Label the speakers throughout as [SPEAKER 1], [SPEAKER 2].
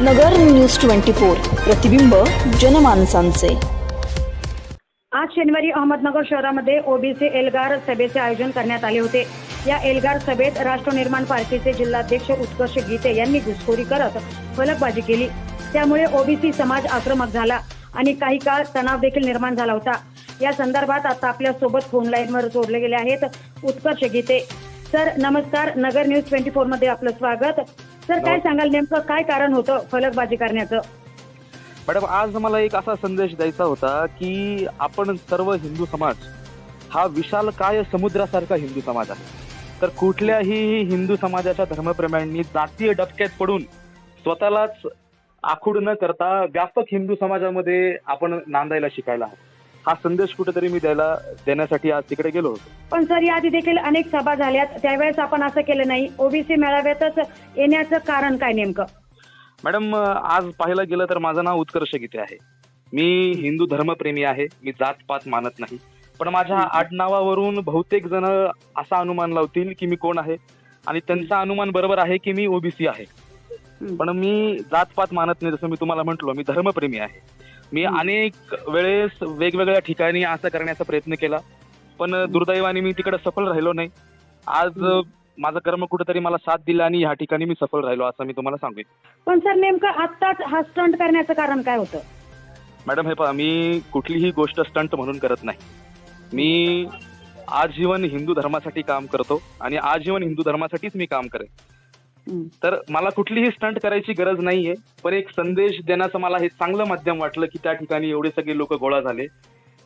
[SPEAKER 1] नगर news twenty four प्रतिबिंब जनमानसांचे.
[SPEAKER 2] आज शनिवारी अहमदनगर शहरामध्ये ओबीसी एल्गार सभेचे आयोजन करण्यात आले होते. या एल्गार सभेत राष्ट्र निर्माण पार्टीचे जिल्हाध्यक्ष उत्कर्ष गीते यांनी घुसखोरी करत फलकबाजी केली. त्यामुळे ओबीसी समाज आक्रमक झाला आणि काही काळ तणाव देखील निर्माण झाला होता. या संदर्भात आता आपल्यासोबत फोन लाईनवर जोडले गेले आहेत उत्कर्ष गीते. सर नमस्कार. नगर न्यूज ट्वेंटी फोरमध्ये आपलं स्वागत. सर काय सांगाल नेमकं काय कारण होतं फलकबाजी करण्याचं?
[SPEAKER 3] मॅडम आज मला एक असा संदेश द्यायचा होता की आपण सर्व हिंदू समाज हा विशाल काय समुद्रासारखा हिंदू समाज आहे. तर कुठल्याही हिंदू समाजाच्या धर्मप्रेम्यांनी जातीय डबक्यात पडून स्वतःलाच आखूड न करता व्यापक हिंदू समाजामध्ये आपण नांदायला शिकायला हवं. हा संदेश कुठेतरी मी द्यायला देण्यासाठी आज तिकडे गेलो होतो.
[SPEAKER 2] पण सर याआधी देखील अनेक सभा झाल्यात. त्यावेळेस आपण असं केलं नाही. ओबीसी मेळाव्यातच येण्याचं कारण काय नेमकं?
[SPEAKER 3] मॅडम आज पाहायला गेलं तर माझं नाव उत्कर्ष गीते आहे. मी हिंदू धर्मप्रेमी आहे. मी जातपात मानत नाही. पण माझ्या आडनावावरून बहुतेक जण असा अनुमान लावतील की मी कोण आहे. आणि त्यांचा अनुमान बरोबर आहे की मी ओबीसी आहे. पण मी जातपात मानत नाही जसं मी तुम्हाला म्हंटलो. मी धर्मप्रेमी आहे. मी अनेक वेळेस वेगवेगळ्या ठिकाणी असं करण्याचा प्रयत्न केला. पण दुर्दैवाने मी तिकडे सफल राहिलो नाही. आज माझं कर्म कुठेतरी मला साथ दिला आणि ह्या ठिकाणी मी सफल राहिलो असं मी तुम्हाला सांगेन.
[SPEAKER 2] पण सर नेमकं आत्ताच हा स्टंट करण्याचं कारण काय होतं?
[SPEAKER 3] मॅडम हे पहा मी कुठलीही गोष्ट स्टंट म्हणून करत नाही. मी आजीवन हिंदू धर्मासाठी काम करतो आणि आजीवन हिंदू धर्मासाठीच मी काम करेन. तर मला कुठलीही स्टंट करायची गरज नाहीये पण एक संदेश देण्याचं मला हे चांगलं माध्यम वाटलं की त्या ठिकाणी एवढे सगळे लोक गोळा झाले.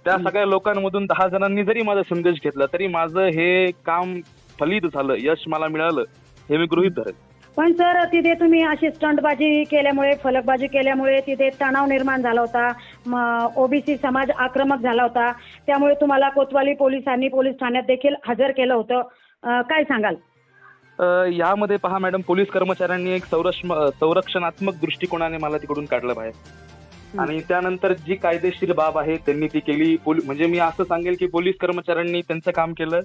[SPEAKER 3] त्या सगळ्या लोकांमधून दहा जणांनी जरी माझा संदेश घेतला तरी माझं हे काम फलित झालं यश मला मिळालं हे मी गृहित धरेन.
[SPEAKER 2] पण सर तिथे तुम्ही अशी स्टंटबाजी केल्यामुळे फलकबाजी केल्यामुळे तिथे तणाव निर्माण झाला होता. ओबीसी समाज आक्रमक झाला होता. त्यामुळे तुम्हाला कोतवाली पोलिसांनी पोलीस ठाण्यात देखील हजर केलं होतं. काय सांगाल?
[SPEAKER 3] यामध्ये पहा मॅडम पोलीस कर्मचाऱ्यांनी एक संरक्षण संरक्षणात्मक दृष्टिकोनाने मला तिकडून काढलं बाहेर. आणि त्यानंतर जी कायदेशीर बाब आहे त्यांनी ती केली. म्हणजे मी असं सांगेल की पोलीस कर्मचाऱ्यांनी त्यांचं काम केलं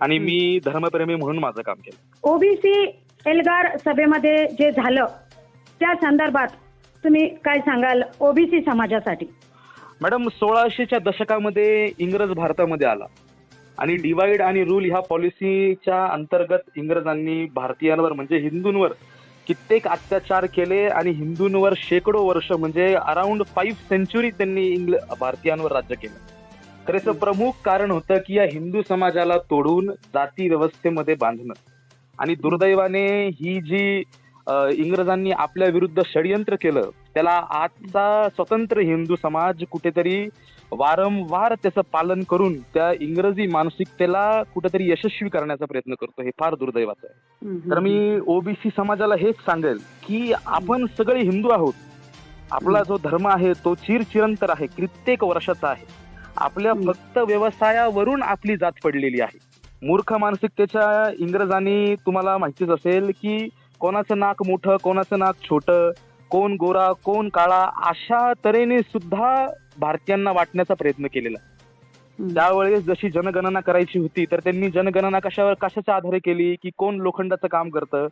[SPEAKER 3] आणि मी धर्मप्रेमी म्हणून माझं काम केलं.
[SPEAKER 2] ओबीसी एल्गार सभेमध्ये जे झालं त्या संदर्भात तुम्ही काय सांगाल ओबीसी समाजासाठी?
[SPEAKER 3] मॅडम सोळाशेच्या दशकामध्ये इंग्रज भारतामध्ये आला. आणि डिवाइड आणि रूल ह्या पॉलिसीच्या अंतर्गत इंग्रजांनी भारतीयांवर म्हणजे हिंदूंवर कित्येक अत्याचार केले आणि हिंदूंवर शेकडो वर्ष म्हणजे अराउंड फाईव्ह सेंचुरी त्यांनी इंग्ल भारतीयांवर राज्य केलं. तर याचं प्रमुख कारण होतं की या हिंदू समाजाला तोडून जाती व्यवस्थेमध्ये बांधणं. आणि दुर्दैवाने ही जी इंग्रजांनी आपल्या विरुद्ध षडयंत्र केलं त्याला आजचा स्वतंत्र हिंदू समाज कुठेतरी वारंवार त्याचं पालन करून त्या इंग्रजी मानसिकतेला कुठेतरी यशस्वी करण्याचा प्रयत्न करतो हे फार दुर्दैवाचं आहे. तर मी ओबीसी समाजाला हेच सांगेल की आपण सगळे हिंदू आहोत. आपला जो धर्म आहे तो चिरचिरंतर आहे कित्येक वर्षाचा आहे. आपल्या. फक्त व्यवसायावरून आपली जात पडलेली आहे. मूर्ख मानसिकतेच्या इंग्रजांनी तुम्हाला माहितीच असेल की कोणाचं नाक मोठं कोणाचं नाक छोटं कोण गोरा कोण काळा अशा तऱ्हेने सुद्धा भारतीयांना वाटण्याचा प्रयत्न केलेला. त्यावेळेस जशी जनगणना करायची होती तर त्यांनी जनगणना कशावर कशाच्या आधारे केली की कोण लोखंडाचं काम करतं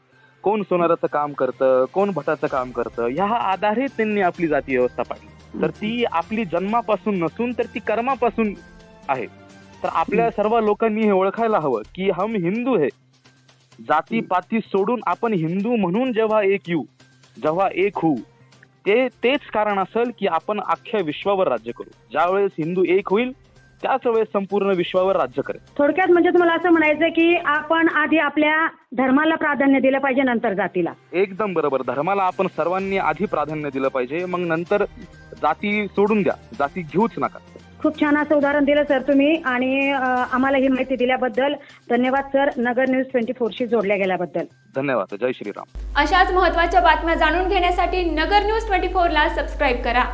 [SPEAKER 3] कोण सोनाराचं काम करतं कोण भटाचं काम करतं ह्या आधारे त्यांनी आपली जाती व्यवस्था पाडली. तर ती आपली जन्मापासून नसून तर ती कर्मापासून आहे. तर आपल्या सर्व लोकांनी हे ओळखायला हवं की हम हिंदू आहे जाती पाती सोडून आपण हिंदू म्हणून जेव्हा एक येऊ जेव्हा एक होऊ ते तेच कारण असेल की आपण अख्ख्या विश्वावर राज्य करू. ज्यावेळेस हिंदू एक होईल त्याच वेळेस संपूर्ण विश्वावर राज्य करेल.
[SPEAKER 2] थोडक्यात म्हणजे तुम्हाला असं म्हणायचं की आपण आधी आपल्या धर्माला प्राधान्य दिलं पाहिजे नंतर जातीला.
[SPEAKER 3] एकदम बरोबर. धर्माला आपण सर्वांनी आधी प्राधान्य दिलं पाहिजे. मग नंतर जाती सोडून द्या. जाती घेऊच नका.
[SPEAKER 2] खूप छान असं उदाहरण दिलं सर तुम्ही. आणि आम्हाला ही माहिती दिल्याबद्दल धन्यवाद सर. नगर न्यूज ट्वेंटी फोरशी जोडल्या गेल्याबद्दल.
[SPEAKER 3] धन्यवाद जय श्रीराम.
[SPEAKER 4] अशाच महत्त्वाच्या बातम्या जाणून घेण्यासाठी नगर न्यूज ट्वेंटी फोरला सबस्क्राईब करा.